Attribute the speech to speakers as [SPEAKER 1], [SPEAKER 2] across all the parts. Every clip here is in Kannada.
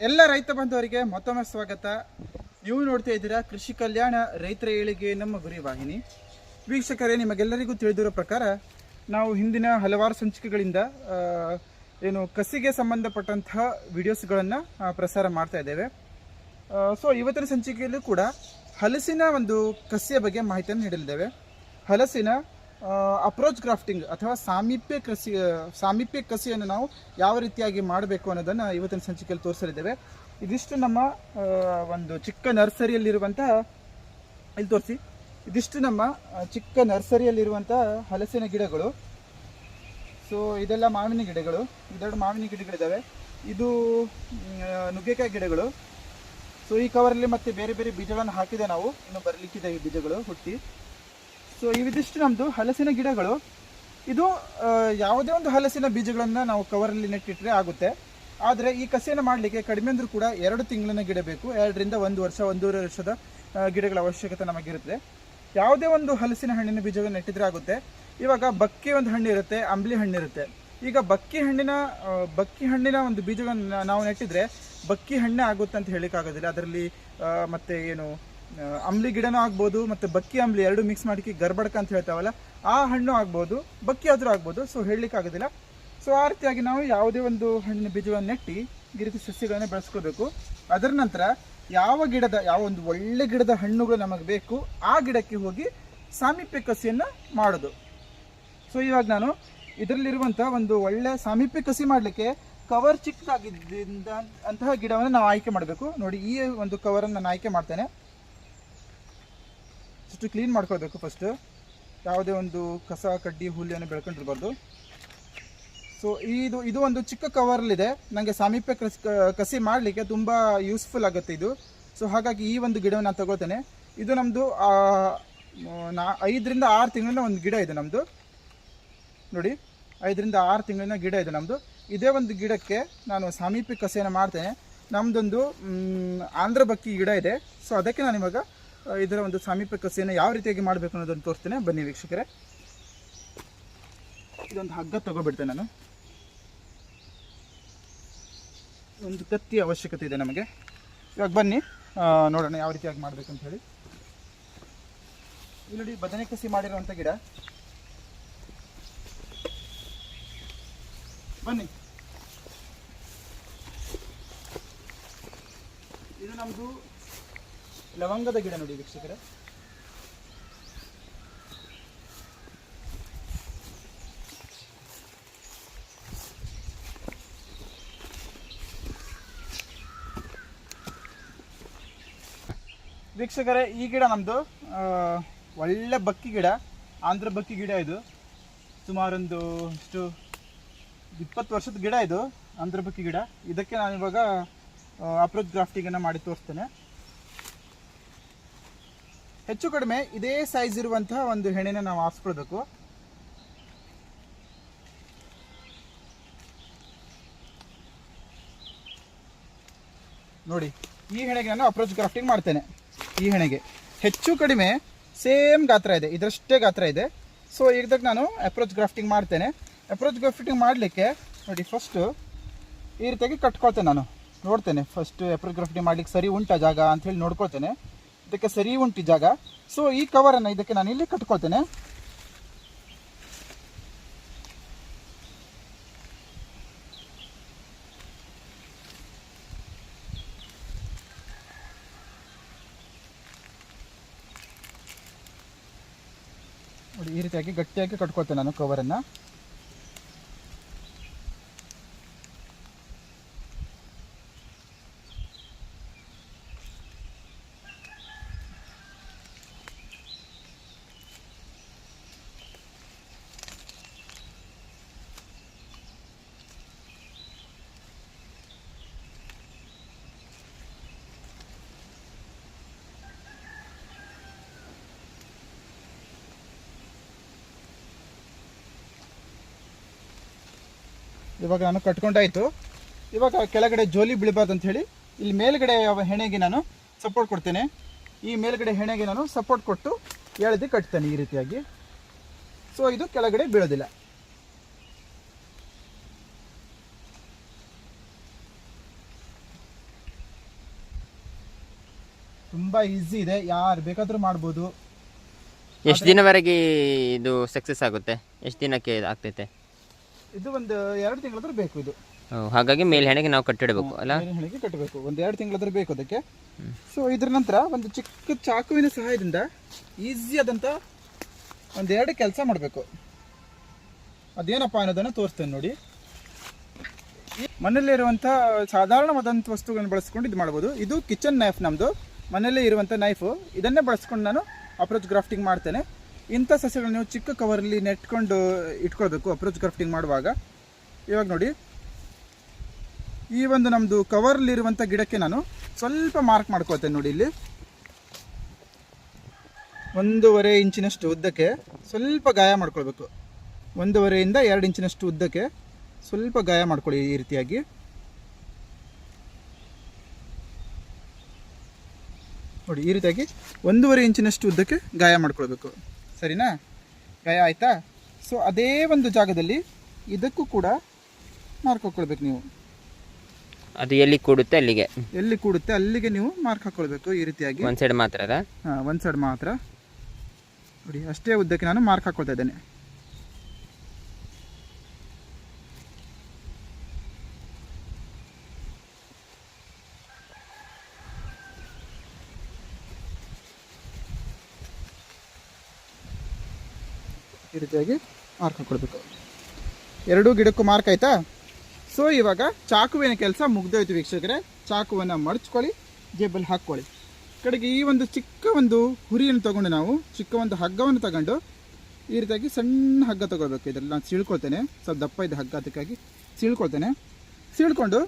[SPEAKER 1] ಎಲ್ಲ ರೈತ ಬಂಧುವರಿಗೆ ಮತ್ತೊಮ್ಮೆ ಸ್ವಾಗತ. ನೀವು ನೋಡ್ತಾ ಇದ್ದೀರಾ ಕೃಷಿ ಕಲ್ಯಾಣ ರೈತರ ಏಳಿಗೆ ನಮ್ಮ ಗುರಿ ವಾಹಿನಿ. ವೀಕ್ಷಕರೇ, ನಿಮಗೆಲ್ಲರಿಗೂ ತಿಳಿದಿರೋ ಪ್ರಕಾರ ನಾವು ಹಿಂದಿನ ಹಲವಾರು ಸಂಚಿಕೆಗಳಿಂದ ಏನು ಕಸಿಗೆ ಸಂಬಂಧಪಟ್ಟಂತಹ ವಿಡಿಯೋಸ್ಗಳನ್ನು ಪ್ರಸಾರ ಮಾಡ್ತಾ ಇದ್ದೇವೆ. ಸೊ, ಇವತ್ತಿನ ಸಂಚಿಕೆಯಲ್ಲೂ ಕೂಡ ಹಲಸಿನ ಒಂದು ಕಸಿಯ ಬಗ್ಗೆ ಮಾಹಿತಿಯನ್ನು ನೀಡಲಿದ್ದೇವೆ. ಹಲಸಿನ ಅಪ್ರೋಚ್ ಗ್ರಾಫ್ಟಿಂಗ್ ಅಥವಾ ಸಾಮೀಪ್ಯ ಕೃಷಿ ಸಾಮೀಪ್ಯ ಕಸಿಯನ್ನು ನಾವು ಯಾವ ರೀತಿಯಾಗಿ ಮಾಡಬೇಕು ಅನ್ನೋದನ್ನು ಇವತ್ತಿನ ಸಂಚಿಕೆಯಲ್ಲಿ ತೋರಿಸಲಿದ್ದೇವೆ. ಇದಿಷ್ಟು ನಮ್ಮ ಒಂದು ಚಿಕ್ಕ ನರ್ಸರಿಯಲ್ಲಿರುವಂತಹ ಇಲ್ಲಿ ತೋರಿಸಿ. ಇದಿಷ್ಟು ನಮ್ಮ ಚಿಕ್ಕ ನರ್ಸರಿಯಲ್ಲಿರುವಂಥ ಹಲಸಿನ ಗಿಡಗಳು. ಸೊ ಇದೆಲ್ಲ ಮಾವಿನ ಗಿಡಗಳು. ಇದೆರಡು ಮಾವಿನ ಗಿಡಗಳಿದ್ದಾವೆ. ಇದು ನುಗ್ಗೆಕಾಯಿ ಗಿಡಗಳು. ಸೊ ಈ ಕವರಲ್ಲಿ ಮತ್ತೆ ಬೇರೆ ಬೇರೆ ಬೀಜಗಳನ್ನು ಹಾಕಿದೆ ನಾವು. ಇನ್ನು ಬರಲಿಕ್ಕಿದೆ ಈ ಬೀಜಗಳು ಹುಟ್ಟಿ. ಸೊ ಇವಿದಿಷ್ಟು ನಮ್ಮದು ಹಲಸಿನ ಗಿಡಗಳು. ಇದು ಯಾವುದೇ ಒಂದು ಹಲಸಿನ ಬೀಜಗಳನ್ನು ನಾವು ಕವರಲ್ಲಿ ನೆಟ್ಟಿಟ್ಟರೆ ಆಗುತ್ತೆ. ಆದರೆ ಈ ಕಸಿಯನ್ನು ಮಾಡಲಿಕ್ಕೆ ಕಡಿಮೆ ಅಂದರೂ ಕೂಡ ಎರಡು ತಿಂಗಳಿನ ಗಿಡ ಬೇಕು. ಎರಡರಿಂದ ಒಂದು ವರ್ಷ, ಒಂದೂವರೆ ವರ್ಷದ ಗಿಡಗಳ ಅವಶ್ಯಕತೆ ನಮಗಿರುತ್ತೆ ಯಾವುದೇ ಒಂದು ಹಲಸಿನ ಹಣ್ಣಿನ ಬೀಜವನ್ನು ನೆಟ್ಟಿದ್ರೆ ಆಗುತ್ತೆ. ಇವಾಗ ಬಕ್ಕಿ ಒಂದು ಹಣ್ಣು ಇರುತ್ತೆ, ಅಂಬ್ಲಿ ಹಣ್ಣಿರುತ್ತೆ ಈಗ ಬಕ್ಕಿ ಹಣ್ಣಿನ ಬಕ್ಕಿ ಹಣ್ಣಿನ ಒಂದು ಬೀಜಗಳನ್ನು ನಾವು ನೆಟ್ಟಿದ್ರೆ ಬಕ್ಕಿ ಹಣ್ಣೆ ಆಗುತ್ತೆ ಅಂತ ಹೇಳಿಕ್ಕಾಗೋದಿಲ್ಲ. ಅದರಲ್ಲಿ ಮತ್ತೆ ಏನು ಅಂಬ್ಲಿ ಗಿಡನೂ ಆಗ್ಬೋದು, ಮತ್ತು ಬಕ್ಕಿ ಅಂಬ್ಲಿ ಎರಡು ಮಿಕ್ಸ್ ಮಾಡ್ಕಿ ಗರ್ಬಡ್ಕ ಅಂತ ಹೇಳ್ತಾವಲ್ಲ, ಆ ಹಣ್ಣು ಆಗ್ಬೋದು, ಬಕ್ಕಿ ಆದರೂ ಆಗ್ಬೋದು ಸೊ ಹೇಳಲಿಕ್ಕಾಗೋದಿಲ್ಲ ಸೊ ಆ ರೀತಿಯಾಗಿ ನಾವು ಯಾವುದೇ ಒಂದು ಹಣ್ಣಿನ ಬೀಜವನ್ನು ನೆಟ್ಟಿ ಈ ರೀತಿ ಸಸ್ಯಗಳನ್ನು ಬೆಳೆಸ್ಕೋಬೇಕು. ಅದರ ನಂತರ ಯಾವ ಗಿಡದ, ಯಾವ ಒಂದು ಒಳ್ಳೆ ಗಿಡದ ಹಣ್ಣುಗಳು ನಮಗೆ ಬೇಕು, ಆ ಗಿಡಕ್ಕೆ ಹೋಗಿ ಸಾಮೀಪ್ಯ ಕಸಿಯನ್ನು ಮಾಡೋದು. ಸೊ ಇವಾಗ ನಾನು ಇದರಲ್ಲಿರುವಂಥ ಒಂದು ಒಳ್ಳೆ ಸಾಮೀಪ್ಯ ಕಸಿ ಮಾಡಲಿಕ್ಕೆ ಕವರ್ ಚಿಕ್ಕದಾಗಿದ್ದ ಅಂತಹ ಗಿಡವನ್ನು ನಾವು ಆಯ್ಕೆ ಮಾಡಬೇಕು. ನೋಡಿ, ಈ ಒಂದು ಕವರನ್ನು ನಾನು ಆಯ್ಕೆ ಮಾಡ್ತೇನೆ. ಅಷ್ಟು ಕ್ಲೀನ್ ಮಾಡ್ಕೊಳ್ಬೇಕು ಫಸ್ಟ್ ಯಾವುದೇ ಒಂದು ಕಸ, ಕಡ್ಡಿ ಹುಲ್ಲಿಯನ್ನು ಬೆಳ್ಕೊಂಡಿರ್ಬಾರ್ದು. ಸೊ ಇದು ಇದು ಒಂದು ಚಿಕ್ಕ ಕವರಲ್ಲಿದೆ ನನಗೆ ಸಾಮೀಪ್ಯ ಕಸಿ ಕಸಿ ಮಾಡಲಿಕ್ಕೆ ತುಂಬ ಯೂಸ್ಫುಲ್ ಆಗುತ್ತೆ ಇದು. ಸೊ ಹಾಗಾಗಿ ಈ ಒಂದು ಗಿಡವನ್ನು ನಾನು ತಗೋತೇನೆ ಇದು ನಮ್ಮದು ನಾ, ಐದರಿಂದ ಆರು ತಿಂಗಳಿನ ಒಂದು ಗಿಡ ಇದೆ ನಮ್ಮದು ನೋಡಿ, ಐದರಿಂದ ಆರು ತಿಂಗಳಿನ ಗಿಡ ಇದೆ ನಮ್ಮದು ಇದೇ ಒಂದು ಗಿಡಕ್ಕೆ ನಾನು ಸಾಮೀಪ್ಯ ಕಸಿಯನ್ನು ಮಾಡ್ತೇನೆ. ನಮ್ಮದೊಂದು ಆಂಧ್ರ ಬಕ್ಕಿ ಗಿಡ ಇದೆ. ಸೊ ಅದಕ್ಕೆ ನಾನು ಇವಾಗ ಇದರ ಒಂದು ಸಮೀಪ ಕಸಿಯನ್ನು ಯಾವ ರೀತಿಯಾಗಿ ಮಾಡಬೇಕು ಅನ್ನೋದನ್ನು ತೋರಿಸ್ತೇನೆ. ಬನ್ನಿ ವೀಕ್ಷಕರೇ. ಇದೊಂದು ಹಗ್ಗ ತಗೋಬಿಡ್ತೇನೆ ನಾನು. ಒಂದು ಕತ್ತಿಯ ಅವಶ್ಯಕತೆ ಇದೆ ನಮಗೆ. ಇವಾಗ ಬನ್ನಿ. ನೋಡೋಣ ಯಾವ ರೀತಿಯಾಗಿ ಮಾಡಬೇಕು ಅಂತ ಹೇಳಿ. ಇಲ್ಲಿ ನೋಡಿ ಬದನೆ ಕಸಿ ಮಾಡಿರುವಂಥ ಗಿಡ. ಬನ್ನಿ. ಇದು ನಮ್ಮದು ಲವಂಗದ ಗಿಡ ನೋಡಿ ವೀಕ್ಷಕರೇ. ವೀಕ್ಷಕರೇ, ಈ ಗಿಡ ನಮ್ಮದು ಒಳ್ಳೆ ಬಕ್ಕಿ ಗಿಡ, ಆಂಧ್ರ ಬಕ್ಕಿ ಗಿಡ ಇದು. ಸುಮಾರೊಂದು ಇಷ್ಟು ಇಪ್ಪತ್ತು ವರ್ಷದ ಗಿಡ ಇದು, ಆಂಧ್ರ ಬಕ್ಕಿ ಗಿಡ. ಇದಕ್ಕೆ ನಾನು ಇವಾಗ ಅಪ್ರೋಚ್ ಗ್ರಾಫ್ಟಿಂಗನ್ನು ಮಾಡಿ ತೋರಿಸ್ತೇನೆ. ಹೆಚ್ಚು ಕಡಿಮೆ ಇದೇ ಸೈಜ್ ಇರುವಂತಹ ಒಂದು ಹೆಣೆನ ನಾವು ಆರಿಸ್ಕೊಳ್ಬೇಕು ನೋಡಿ, ಈ ಹೆಣೆಗೆ ನಾನು ಅಪ್ರೋಚ್ ಕ್ರಾಫ್ಟಿಂಗ್ ಮಾಡ್ತೇನೆ. ಈ ಹೆಣೆಗೆ ಹೆಚ್ಚು ಕಡಿಮೆ ಸೇಮ್ ಗಾತ್ರ ಇದೆ, ಇದರಷ್ಟೇ ಗಾತ್ರ ಇದೆ. ಸೊ ಇದಕ್ಕೆ ನಾನು ಅಪ್ರೋಚ್ ಗ್ರಾಫ್ಟಿಂಗ್ ಮಾಡ್ತೇನೆ. ಅಪ್ರೋಚ್ ಗ್ರಾಫ್ಟಿಂಗ್ ಮಾಡಲಿಕ್ಕೆ, ನೋಡಿ ಫಸ್ಟು ಈ ರೀತಿಯಾಗಿ ಕಟ್ಕೊಳ್ತೇನೆ ನಾನು. ನೋಡ್ತೇನೆ ಫಸ್ಟ್ ಅಪ್ರೋಚ್ ಗ್ರಾಫ್ಟಿಂಗ್ ಮಾಡ್ಲಿಕ್ಕೆ ಸರಿ ಉಂಟಾ ಜಾಗ ಅಂತ ಹೇಳಿ ನೋಡ್ಕೊಳ್ತೇನೆ. ಇದಕ್ಕೆ ಸರಿ ಉಂಟು ಜಾಗ. ಸೊ ಈ ಕವರನ್ನು ಇದಕ್ಕೆ ನಾನು ಇಲ್ಲಿ ಕಟ್ಕೊಳ್ತೇನೆ. ಈ ರೀತಿಯಾಗಿ ಗಟ್ಟಿಯಾಗಿ ಕಟ್ಕೊಳ್ತೇನೆ ನಾನು ಕವರನ್ನು ಇವಾಗ ನಾನು ಕಟ್ಕೊಂಡಾಯ್ತು. ಇವಾಗ ಕೆಳಗಡೆ ಜೋಲಿ ಬೀಳಬಾರ್ದು ಅಂತ ಹೇಳಿ ಇಲ್ಲಿ ಮೇಲ್ಗಡೆ ಹೆಣೆಗೆ ನಾನು ಸಪೋರ್ಟ್ ಕೊಡ್ತೇನೆ. ಈ ಮೇಲ್ಗಡೆ ಹೆಣೆಗೆ ನಾನು ಸಪೋರ್ಟ್ ಕೊಟ್ಟು ಎಳೆದು ಕಟ್ತೇನೆ ಈ ರೀತಿಯಾಗಿ. ಸೊ ಇದು ಕೆಳಗಡೆ ಬೀಳೋದಿಲ್ಲ. ತುಂಬ ಈಸಿ ಇದೆ. ಯಾರು ಬೇಕಾದರೂ ಮಾಡ್ಬೋದು.
[SPEAKER 2] ಎಷ್ಟು ದಿನವರೆಗೆ ಇದು ಸಕ್ಸಸ್ ಆಗುತ್ತೆ? ಎಷ್ಟು ದಿನಕ್ಕೆ ಆಗ್ತೈತೆ?
[SPEAKER 1] ಇದು ಒಂದು ಎರಡು ತಿಂಗಳಾದ್ರೂ ಬೇಕು ಇದು.
[SPEAKER 2] ಹಾಗಾಗಿ ಮೇಲ್ಹೆಣೆಗೆ ನಾವು ಕಟ್ಟಿಡಬೇಕು ಅಲ್ಲ?
[SPEAKER 1] ಹಣಿಗೆ ಕಟ್ಟಬೇಕು. ಒಂದು ಎರಡು ತಿಂಗಳಾದ್ರೆ ಬೇಕು ಅದಕ್ಕೆ. ಸೊ ಇದ್ರ ನಂತರ ಒಂದು ಚಿಕ್ಕ ಚಾಕುವಿನ ಸಹಾಯದಿಂದ ಈಸಿ ಆದಂತ ಒಂದೆರಡು ಕೆಲಸ ಮಾಡಬೇಕು. ಅದೇನಪ್ಪ ಅನ್ನೋದನ್ನು ತೋರಿಸ್ತೇನೆ ನೋಡಿ. ಮನೆಯಲ್ಲಿರುವಂಥ ಸಾಧಾರಣವಾದಂಥ ವಸ್ತುಗಳನ್ನು ಬಳಸ್ಕೊಂಡು ಇದು ಮಾಡ್ಬೋದು. ಇದು ಕಿಚನ್ ನೈಫ್ ನಮ್ಮದು ಮನೆಯಲ್ಲೇ ಇರುವಂಥ ನೈಫು ಇದನ್ನೇ ಬಳಸ್ಕೊಂಡು ನಾನು ಅಪ್ರೋಚ್ ಗ್ರಾಫ್ಟಿಂಗ್ ಮಾಡ್ತೇನೆ. ಇಂಥ ಸಸ್ಯಗಳು ನೀವು ಚಿಕ್ಕ ಕವರಲ್ಲಿ ನೆಟ್ಕೊಂಡು ಇಟ್ಕೊಳ್ಬೇಕು ಅಪ್ರೋಚ್ ಕ್ರಾಫ್ಟಿಂಗ್ ಮಾಡುವಾಗ, ಇವಾಗ ನೋಡಿ. ಈ ಒಂದು ನಮ್ಮದು ಕವರ್ಲಿರುವಂಥ ಗಿಡಕ್ಕೆ ನಾನು ಸ್ವಲ್ಪ ಮಾರ್ಕ್ ಮಾಡ್ಕೋತೇನೆ ನೋಡಿ ಇಲ್ಲಿ. ಒಂದೂವರೆ ಇಂಚಿನಷ್ಟು ಉದ್ದಕ್ಕೆ ಸ್ವಲ್ಪ ಗಾಯ ಮಾಡ್ಕೊಳ್ಬೇಕು. ಒಂದೂವರೆಯಿಂದ ಎರಡು ಇಂಚಿನಷ್ಟು ಉದ್ದಕ್ಕೆ ಸ್ವಲ್ಪ ಗಾಯ ಮಾಡ್ಕೊಳ್ಳಿ ಈ ರೀತಿಯಾಗಿ. ನೋಡಿ, ಈ ರೀತಿಯಾಗಿ ಒಂದೂವರೆ ಇಂಚಿನಷ್ಟು ಉದ್ದಕ್ಕೆ ಗಾಯ ಮಾಡ್ಕೊಳ್ಬೇಕು. ಸರಿನಾ? ಗಾಯ ಆಯಿತಾ? ಸೊ ಅದೇ ಒಂದು ಜಾಗದಲ್ಲಿ ಇದಕ್ಕೂ ಕೂಡ ಮಾರ್ಕ್ ಹಾಕೊಳ್ಬೇಕು ನೀವು.
[SPEAKER 2] ಅದು ಎಲ್ಲಿ ಕೂಡುತ್ತೆ ಅಲ್ಲಿಗೆ?
[SPEAKER 1] ಎಲ್ಲಿ ಕೂಡುತ್ತೆ ಅಲ್ಲಿಗೆ ನೀವು ಮಾರ್ಕ್ ಹಾಕೊಳ್ಬೇಕು ಈ ರೀತಿಯಾಗಿ.
[SPEAKER 2] ಒಂದು ಸೈಡ್ ಮಾತ್ರ
[SPEAKER 1] ಹಾಂ ಒಂದು ಸೈಡ್ ಮಾತ್ರ. ನೋಡಿ ಅಷ್ಟೇ ಉದ್ದಕ್ಕೆ ನಾನು ಮಾರ್ಕ್ ಹಾಕೊಳ್ತಾ ಇದ್ದೇನೆ ಈ ರೀತಿಯಾಗಿ ಮಾರ್ಕ್ ಹಾಕೊಳ್ಬೇಕು. ಎರಡೂ ಗಿಡಕ್ಕೂ ಮಾರ್ಕ್ ಆಯ್ತಾ? ಸೊ ಇವಾಗ ಚಾಕುವಿನ ಕೆಲಸ ಮುಗ್ದೋಯ್ತು ವೀಕ್ಷಕರೇ. ಚಾಕುವನ್ನು ಮಡಚ್ಕೊಳ್ಳಿ ಜೇಬಲ್ಲಿ ಹಾಕ್ಕೊಳ್ಳಿ. ಕಡೆಗೆ ಈ ಒಂದು ಚಿಕ್ಕ ಒಂದು ಹುರಿಯನ್ನು ತಗೊಂಡು ನಾವು, ಚಿಕ್ಕ ಒಂದು ಹಗ್ಗವನ್ನು ತಗೊಂಡು ಈ ರೀತಿಯಾಗಿ ಸಣ್ಣ ಹಗ್ಗ ತಗೊಳ್ಬೇಕು ಇದರಲ್ಲಿ ನಾನು ಸೀಳ್ಕೊಳ್ತೇನೆ. ಸ್ವಲ್ಪ ದಪ್ಪ ಇದೆ ಹಗ್ಗ ಅದಕ್ಕಾಗಿ ಸೀಳ್ಕೊಳ್ತೇನೆ. ಸೀಳ್ಕೊಂಡು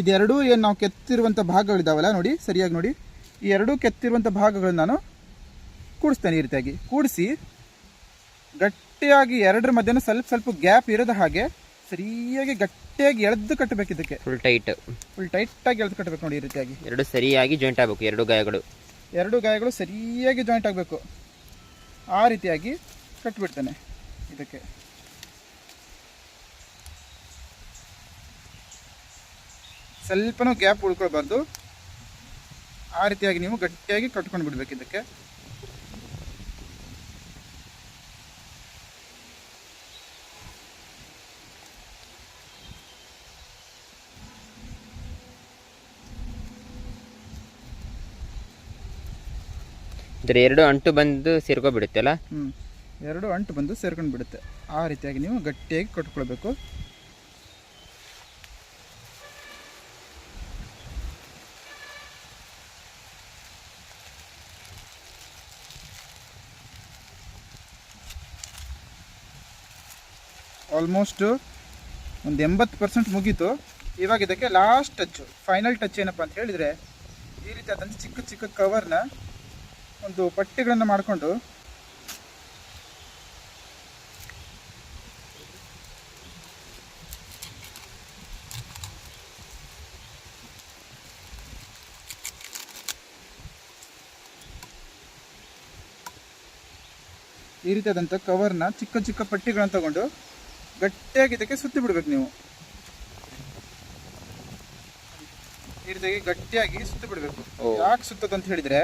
[SPEAKER 1] ಇದೆರಡೂ ಏನು ನಾವು ಕೆತ್ತಿರುವಂಥ ಭಾಗಗಳಿದ್ದಾವಲ್ಲ ನೋಡಿ, ಸರಿಯಾಗಿ ನೋಡಿ. ಈ ಎರಡೂ ಕೆತ್ತಿರುವಂಥ ಭಾಗಗಳನ್ನು ನಾನು ಕೂಡಿಸ್ತೇನೆ ಈ ರೀತಿಯಾಗಿ. ಕೂಡಿಸಿ ಗಟ್ಟಿಯಾಗಿ ಎರಡರ ಮಧ್ಯಾಹ್ನ ಸ್ವಲ್ಪ ಸ್ವಲ್ಪ ಗ್ಯಾಪ್ ಇರದ ಹಾಗೆ ಸರಿಯಾಗಿ ಗಟ್ಟಿಯಾಗಿ ಎಳೆದು ಕಟ್ಟಬೇಕು ಇದಕ್ಕೆ.
[SPEAKER 2] ಫುಲ್ ಟೈಟ್
[SPEAKER 1] ಫುಲ್ ಟೈಟಾಗಿ ಎಳೆದು ಕಟ್ಟಬೇಕು ನೋಡಿ ಈ ರೀತಿಯಾಗಿ.
[SPEAKER 2] ಎರಡು ಸರಿಯಾಗಿ ಜಾಯಿಂಟ್ ಆಗಬೇಕು ಎರಡು ಗಾಯಗಳು.
[SPEAKER 1] ಎರಡು ಗಾಯಗಳು ಸರಿಯಾಗಿ ಜಾಯಿಂಟ್ ಆಗಬೇಕು. ಆ ರೀತಿಯಾಗಿ ಕಟ್ಬಿಡ್ತೇನೆ ಇದಕ್ಕೆ. ಸ್ವಲ್ಪನೂ ಗ್ಯಾಪ್ ಉಳ್ಕೊಳ್ಬಾರ್ದು. ಆ ರೀತಿಯಾಗಿ ನೀವು ಗಟ್ಟಿಯಾಗಿ ಕಟ್ಕೊಂಡು ಬಿಡ್ಬೇಕು ಇದಕ್ಕೆ.
[SPEAKER 2] ಇದರ ಎರಡು ಅಂಟು ಬಂದು ಸೇರ್ಕೊಬಿಡುತ್ತೆ ಅಲ್ಲ
[SPEAKER 1] ಹ್ಞೂ ಎರಡು ಅಂಟು ಬಂದು ಸೇರ್ಕೊಂಡು ಬಿಡುತ್ತೆ ಆ ರೀತಿಯಾಗಿ ನೀವು ಗಟ್ಟಿಯಾಗಿ ಕಟ್ಕೊಳ್ಬೇಕು. ಆಲ್ಮೋಸ್ಟ್ ಒಂದು ಎಂಬತ್ತು ಪರ್ಸೆಂಟ್ ಮುಗೀತು. ಇವಾಗ ಇದಕ್ಕೆ ಲಾಸ್ಟ್ ಟಚ್ಚು ಫೈನಲ್ ಟಚ್ ಏನಪ್ಪ ಅಂತ ಹೇಳಿದರೆ ಈ ರೀತಿ ಆದಂಥ ಚಿಕ್ಕ ಚಿಕ್ಕ ಕವರ್ನ ಒಂದು ಪಟ್ಟಿಗಳನ್ನು ಮಾಡಿಕೊಂಡು ಈ ರೀತಿಯಾದಂಥ ಕವರ್ನ ಚಿಕ್ಕ ಚಿಕ್ಕ ಪಟ್ಟಿಗಳನ್ನು ತಗೊಂಡು ಗಟ್ಟಿಯಾಗಿ ಇದಕ್ಕೆ ಸುತ್ತಿ ಬಿಡ್ಬೇಕು ನೀವು ಈ ರೀತಿಯಾಗಿ ಗಟ್ಟಿಯಾಗಿ ಸುತ್ತಿ ಬಿಡಬೇಕು. ಯಾಕೆ ಸುತ್ತದಂತ ಹೇಳಿದ್ರೆ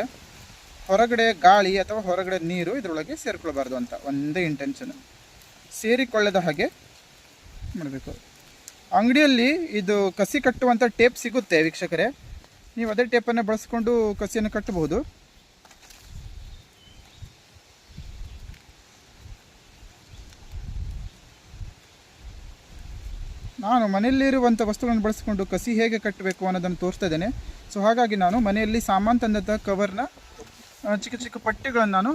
[SPEAKER 1] ಹೊರಗಡೆ ಗಾಳಿ ಅಥವಾ ಹೊರಗಡೆ ನೀರು ಇದರೊಳಗೆ ಸೇರಿಕೊಳ್ಳಬಾರ್ದು ಅಂತ ಒಂದೇ ಇಂಟೆನ್ಷನ್ ಸೇರಿಕೊಳ್ಳದ ಹಾಗೆ ಮಾಡಬೇಕು. ಅಂಗಡಿಯಲ್ಲಿ ಇದು ಕಸಿ ಕಟ್ಟುವಂಥ ಟೇಪ್ ಸಿಗುತ್ತೆ ವೀಕ್ಷಕರೇ. ನೀವು ಅದೇ ಟೇಪನ್ನು ಬಳಸ್ಕೊಂಡು ಕಸಿಯನ್ನು ಕಟ್ಟಬಹುದು. ನಾನು ಮನೆಯಲ್ಲಿರುವಂಥ ವಸ್ತುಗಳನ್ನು ಬಳಸಿಕೊಂಡು ಕಸಿ ಹೇಗೆ ಕಟ್ಟಬೇಕು ಅನ್ನೋದನ್ನು ತೋರಿಸ್ತಾ ಇದ್ದೇನೆ. ಸೊ ಹಾಗಾಗಿ ನಾನು ಮನೆಯಲ್ಲಿ ಸಾಮಾನು ತಂದಂಥ ಕವರ್ನ ಚಿಕ್ಕ ಚಿಕ್ಕ ಪಟ್ಟಿಗಳನ್ನು ನಾನು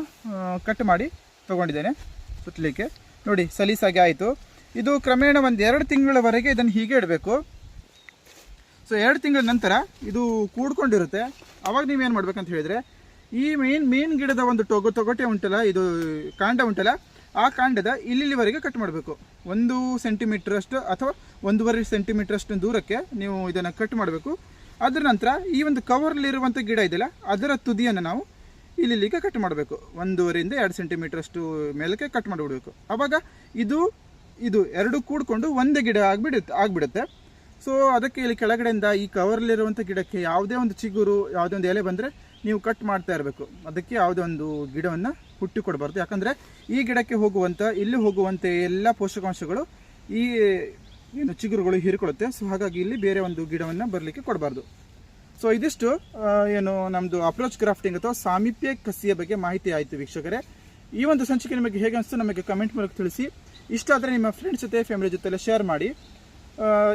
[SPEAKER 1] ಕಟ್ ಮಾಡಿ ತೊಗೊಂಡಿದ್ದೇನೆ ಸುತ್ತಲಿಕ್ಕೆ. ನೋಡಿ, ಸಲೀಸಾಗಿ ಆಯಿತು. ಇದು ಕ್ರಮೇಣ ಒಂದು ಎರಡು ತಿಂಗಳವರೆಗೆ ಇದನ್ನು ಹೀಗೆ ಇಡಬೇಕು. ಸೊ ಎರಡು ತಿಂಗಳ ನಂತರ ಇದು ಕೂಡ್ಕೊಂಡಿರುತ್ತೆ. ಅವಾಗ ನೀವೇನು ಮಾಡ್ಬೇಕಂತ ಹೇಳಿದರೆ, ಈ ಮೇನ್ ಮೇನ್ ಗಿಡದ ಒಂದು ಟೊಗೊ, ತೊಗಟೆ ಉಂಟಲ್ಲ, ಇದು ಕಾಂಡ ಉಂಟಲ್ಲ, ಆ ಕಾಂಡದ ಇಲ್ಲಿವರೆಗೆ ಕಟ್ ಮಾಡಬೇಕು. ಒಂದು ಸೆಂಟಿಮೀಟರ್ ಅಷ್ಟು ಅಥವಾ ಒಂದೂವರೆ ಸೆಂಟಿಮೀಟರ್ ಅಷ್ಟು ದೂರಕ್ಕೆ ನೀವು ಇದನ್ನು ಕಟ್ ಮಾಡಬೇಕು. ಅದರ ನಂತರ ಈ ಒಂದು ಕವರ್ಲಿರುವಂಥ ಗಿಡ ಇದೆಯಲ್ಲ, ಅದರ ತುದಿಯನ್ನು ನಾವು ಇಲ್ಲಿಗೆ ಕಟ್ ಮಾಡಬೇಕು. ಒಂದೂವರೆಯಿಂದ ಎರಡು ಸೆಂಟಿಮೀಟ್ರಷ್ಟು ಮೇಲಕ್ಕೆ ಕಟ್ ಮಾಡಿಬಿಡಬೇಕು ಆವಾಗ ಇದು ಇದು ಎರಡು ಕೂಡಿಕೊಂಡು ಒಂದೇ ಗಿಡ ಆಗಿಬಿಡುತ್ತೆ ಆಗಿಬಿಡುತ್ತೆ. ಸೊ ಅದಕ್ಕೆ ಇಲ್ಲಿ ಕೆಳಗಡೆಯಿಂದ ಈ ಕವರಲ್ಲಿರುವಂಥ ಗಿಡಕ್ಕೆ ಯಾವುದೇ ಒಂದು ಚಿಗುರು, ಯಾವುದೇ ಒಂದು ಎಲೆ ಬಂದರೆ ನೀವು ಕಟ್ ಮಾಡ್ತಾ ಇರಬೇಕು. ಅದಕ್ಕೆ ಯಾವುದೇ ಒಂದು ಗಿಡವನ್ನು ಹುಟ್ಟಿ ಕೊಡಬಾರ್ದು. ಯಾಕಂದರೆ ಈ ಗಿಡಕ್ಕೆ ಹೋಗುವಂಥ, ಇಲ್ಲಿ ಹೋಗುವಂಥ ಎಲ್ಲ ಪೋಷಕಾಂಶಗಳು ಈ, ಏನು ಚಿಗುರುಗಳು ಹೀರಿಕೊಳ್ಳುತ್ತೆ. ಸೊ ಹಾಗಾಗಿ ಇಲ್ಲಿ ಬೇರೆ ಒಂದು ಗಿಡವನ್ನು ಬರಲಿಕ್ಕೆ ಕೊಡಬಾರ್ದು. ಸೊ ಇದಿಷ್ಟು ಏನು ನಮ್ಮದು ಅಪ್ರೋಚ್ ಕ್ರಾಫ್ಟಿಂಗ್ ಅಥವಾ ಸಾಮೀಪ್ಯ ಕಸಿಯ ಬಗ್ಗೆ ಮಾಹಿತಿ ಆಯಿತು ವೀಕ್ಷಕರೇ. ಈ ಒಂದು ಸಂಚಿಕೆ ನಿಮಗೆ ಹೇಗೆ ಅನಿಸ್ತು ನಮಗೆ ಕಮೆಂಟ್ ಮೂಲಕ ತಿಳಿಸಿ. ಇಷ್ಟ ಆದರೆ ನಿಮ್ಮ ಫ್ರೆಂಡ್ಸ್ ಜೊತೆ ಫ್ಯಾಮಿಲಿ ಜೊತೆ ಎಲ್ಲ ಶೇರ್ ಮಾಡಿ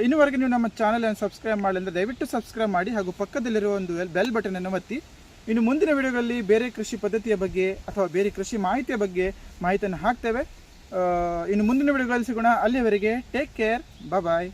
[SPEAKER 1] ಇನ್ನುವರೆಗೆ ನೀವು ನಮ್ಮ ಚಾನಲನ್ನು ಸಬ್ಸ್ಕ್ರೈಬ್ ಮಾಡಲಿ ಅಂದರೆ ದಯವಿಟ್ಟು ಸಬ್ಸ್ಕ್ರೈಬ್ ಮಾಡಿ ಹಾಗೂ ಪಕ್ಕದಲ್ಲಿರುವ ಒಂದು ಬೆಲ್ ಬಟನನ್ನು ಒತ್ತಿ. ಇನ್ನು ಮುಂದಿನ ವಿಡಿಯೋಗಳಲ್ಲಿ ಬೇರೆ ಕೃಷಿ ಪದ್ಧತಿಯ ಬಗ್ಗೆ ಅಥವಾ ಬೇರೆ ಕೃಷಿ ಮಾಹಿತಿಯ ಬಗ್ಗೆ ಮಾಹಿತಿಯನ್ನು ಹಾಕ್ತೇವೆ. ಇನ್ನು ಮುಂದಿನ ವಿಡಿಯೋಗಳಲ್ಲಿ ಸಿಗೋಣ. ಅಲ್ಲಿವರೆಗೆ ಟೇಕ್ ಕೇರ್ ಬಾಯ್